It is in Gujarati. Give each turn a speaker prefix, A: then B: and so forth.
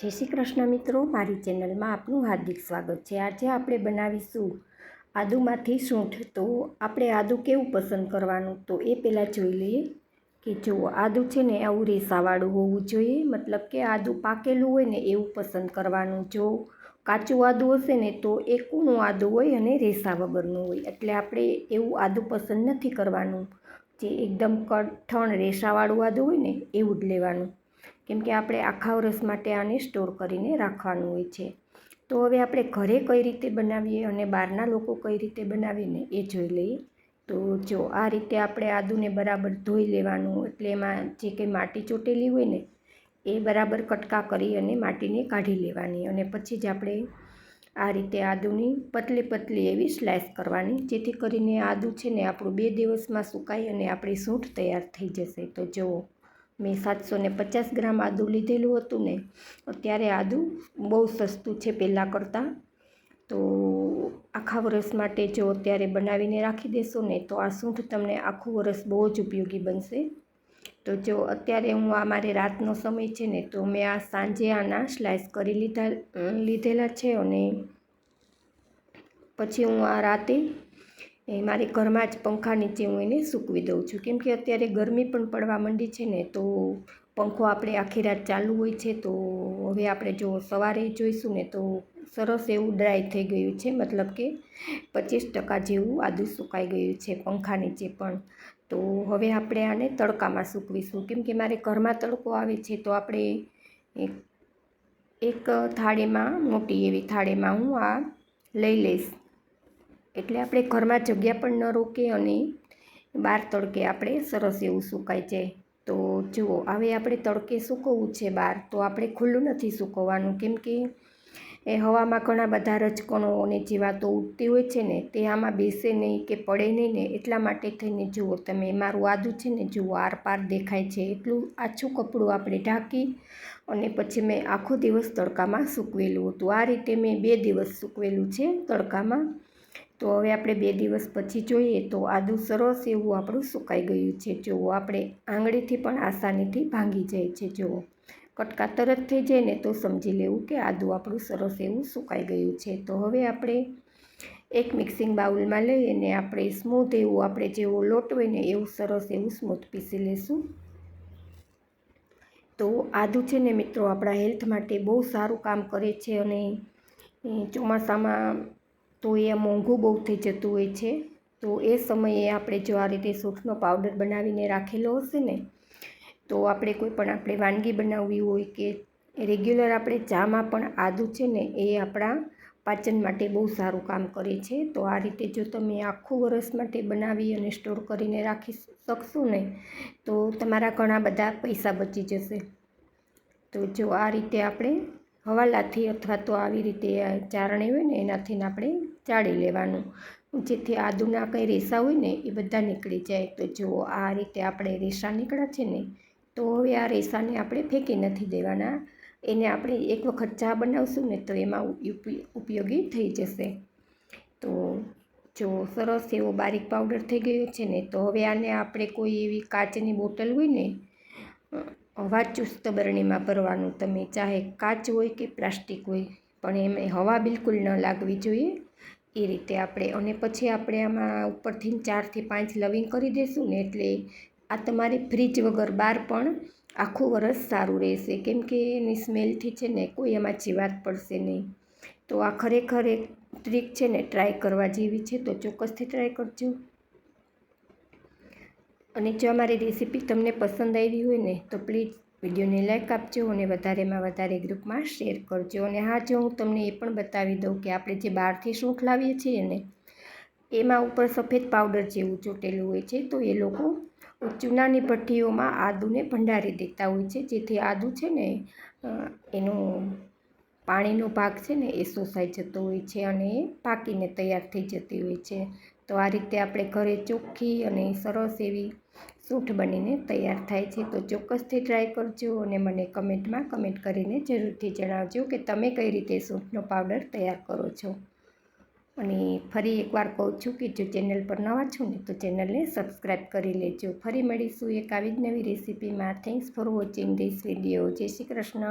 A: જય શ્રી કૃષ્ણ મિત્રો, મારી ચેનલમાં આપનું હાર્દિક સ્વાગત છે. આજે આપણે બનાવીશું આદુમાંથી સૂંઠ. તો આપણે આદુ કેવું પસંદ કરવાનું? તો એ પહેલાં જોઈ લઈએ કે જો આદુ છે ને આવું રેસાવાળું હોવું જોઈએ. મતલબ કે આદુ પાકેલું હોય ને એવું પસંદ કરવાનું. જો કાચું આદુ હશે ને તો એ કૂણું આદુ હોય અને રેસા વગરનું હોય. એટલે આપણે એવું આદુ પસંદ નથી કરવાનું. જે એકદમ કઠણ રેસાવાળું આદુ હોય ને એવું જ લેવાનું. કેમ કે આપણે આખા વરસ માટે આને સ્ટોર કરીને રાખવાનું હોય છે. તો હવે આપણે ઘરે કઈ રીતે બનાવીએ અને બહારના લોકો કઈ રીતે બનાવીએ ને એ જોઈ લઈએ. તો જો આ રીતે આપણે આદુને બરાબર ધોઈ લેવાનું એટલે એમાં જે કંઈ માટી ચોટેલી હોય ને, એ બરાબર કટકા કરી અને માટીને કાઢી લેવાની અને પછી જ આપણે આ રીતે આદુની પતલી પતલી એવી સ્લાઇસ કરવાની, જેથી કરીને આદુ છે ને આપણું બે દિવસમાં સુકાઈ અને આપણી સૂંઠ તૈયાર થઈ જશે. તો જુઓ. મેં સાતસો ને પચાસ ગ્રામ આદું લીધેલું હતું ને, અત્યારે આદું બહુ સસ્તું છે પહેલાં કરતાં. તો આખા વરસ માટે જો અત્યારે બનાવીને રાખી દેશો ને, તો આ સૂંઠ તમને આખું વરસ બહુ જ ઉપયોગી બનશે. તો જો અત્યારે હું આ મારે રાતનો સમય છે ને, તો મેં આ સાંજે આના સ્લાઇસ કરી લીધા લીધેલા છે અને પછી હું આ રાતે એ મારે ઘરમાં જ પંખા નીચે હું એને સૂકવી દઉં છું. કેમ કે અત્યારે ગરમી પણ પડવા માંડી છે ને, તો પંખો આપણે આખી રાત ચાલુ હોય છે, તો હવે આપણે જો સવારે જોઈશું ને, તો સરસ એવું ડ્રાય થઈ ગયું છે, મતલબ કે પચીસ ટકા જેવું આદું સુકાઈ ગયું છે પંખા નીચે પણ. તો હવે આપણે આને તડકામાં સૂકવીશું. કેમ કે મારે ઘરમાં તડકો આવે છે, તો આપણે એક થાળીમાં, મોટી એવી થાળીમાં હું આ લઈ લઈશ. એટલે આપણે ઘરમાં જગ્યા પણ ન રોકે અને બહાર તડકે આપણે સરસ એવું સુકાઈ જાય તો જુઓ, હવે આપણે તડકે સૂકવવું છે બહાર, તો આપણે ખુલ્લું નથી સૂકવવાનું. કેમ કે એ હવામાં ઘણા બધા રજકણો અને જીવાતો ઉડતી હોય છે ને, તે આમાં બેસે નહીં કે પડે નહીં ને, એટલા માટે થઈને જુઓ, તમે મારું આદું છે ને, જુઓ આર પાર દેખાય છે. એટલું આછું કપડું આપણે ઢાંકી અને પછી મેં આખો દિવસ તડકામાં સૂકવેલું હતું. આ રીતે મેં બે દિવસ સૂકવેલું છે તડકામાં. તો હવે આપણે બે દિવસ પછી જોઈએ તો આદું સરસ એવું આપણું સુકાઈ ગયું છે. જુઓ, આપણે આંગળીથી પણ આસાનીથી ભાંગી જાય છે. જુઓ, કટકા તરત થઈ જાય ને તો સમજી લેવું કે આદું આપણું સરસ એવું સુકાઈ ગયું છે. તો હવે આપણે એક મિક્સિંગ બાઉલમાં લઈ અને આપણે સ્મૂથ એવું આપણે જેવો લોટ હોય ને એવું સરસ એવું સ્મૂથ પીસી લઈશું તો આદું છે ને મિત્રો આપણા હેલ્થ માટે બહુ સારું કામ કરે છે અને ચોમાસામાં તો એ મોંઘું બહુ થઈ જતું હોય છે. તો એ સમયે આપણે જો આ રીતે સૂક્ષ્મ પાવડર બનાવીને રાખેલો હશે ને, તો આપણે કોઈ પણ આપણે વાનગી બનાવવી હોય કે રેગ્યુલર આપણે ચામાં પણ આદું છે ને, એ આપણા પાચન માટે બહુ સારું કામ કરે છે. તો આ રીતે જો તમે આખું વરસ માટે બનાવી અને સ્ટોર કરીને રાખી શકશો ને, તો તમારા ઘણા બધા પૈસા બચી જશે. તો જો આ રીતે આપણે હવાલાથી અથવા તો આવી રીતે ચારણી હોય ને એનાથી આપણે ચાળી લેવાનું. જેથી આદુના કંઈ રેસા હોય ને, એ બધા નીકળી જાય. તો જુઓ, આ રીતે આપણે રેસા નીકળ્યા છે ને, તો હવે આ રેસાને આપણે ફેંકી નથી દેવાના. એને આપણે એક વખત ચા બનાવશું ને, તો એમાં ઉપયોગી થઈ જશે. તો જો સરસ એવો બારીક પાવડર થઈ ગયો છે ને, તો હવે આને આપણે કોઈ એવી કાચની બોટલ હોય ને હવા ચુસ્ત બરણીમાં ભરવાનું. તમે ચાહે કાચ હોય કે પ્લાસ્ટિક હોય, પણ એમાં હવા બિલકુલ ન લાગવી જોઈએ. એ રીતે આપણે, અને પછી આપણે આમાં ઉપરથી ચારથી પાંચ લવિંગ કરી દઈશું ને એટલે આ તમારે ફ્રીજ વગર બહાર પણ આખું વરસ સારું રહેશે. કેમ કે એની સ્મેલથી છે ને કોઈ એમાં જીવાત પડશે નહીં. તો આ ખરેખર એક ટ્રીક છે ને, ટ્રાય કરવા જેવી છે, તો ચોક્કસથી ટ્રાય કરજો. અને જો અમારી રેસીપી તમને પસંદ આવી હોય ને, તો પ્લીઝ વિડીયોને લાઇક આપજો અને વધારેમાં વધારે ગ્રુપમાં શેર કરજો. અને હા, જો હું તમને એ પણ બતાવી દઉં કે આપણે જે બહારથી સૂંઠ લાવીએ છીએ ને, એમાં ઉપર સફેદ પાવડર જેવું ચોટેલું હોય છે, તો એ લોકો ચૂનાની ભઠ્ઠીઓમાં આદુને ભંડારી દેતા હોય છે. જેથી આદુ છે ને એનો પાણીનો ભાગ છે ને, એ શોષાઈ જતો હોય છે અને પાકીને તૈયાર થઈ જતી હોય છે. તો આ રીતે આપણે ઘરે ચોખ્ખી અને સરસ એવી સૂઠ બનીને તૈયાર થાય છે. તો ચોક્કસથી ટ્રાય કરજો અને મને કમેન્ટમાં કમેન્ટ કરીને જરૂરથી જણાવજો કે તમે કઈ રીતે સૂંઠનો પાવડર તૈયાર કરો છો. અને ફરી એકવાર કહું છું કે જો ચેનલ પર નવા છો ને, તો ચેનલને સબસ્ક્રાઈબ કરી લેજો. ફરી મળીશું એક આવી જ નવી રેસીપીમાં thanks for watching this video Jai Shri Krishna.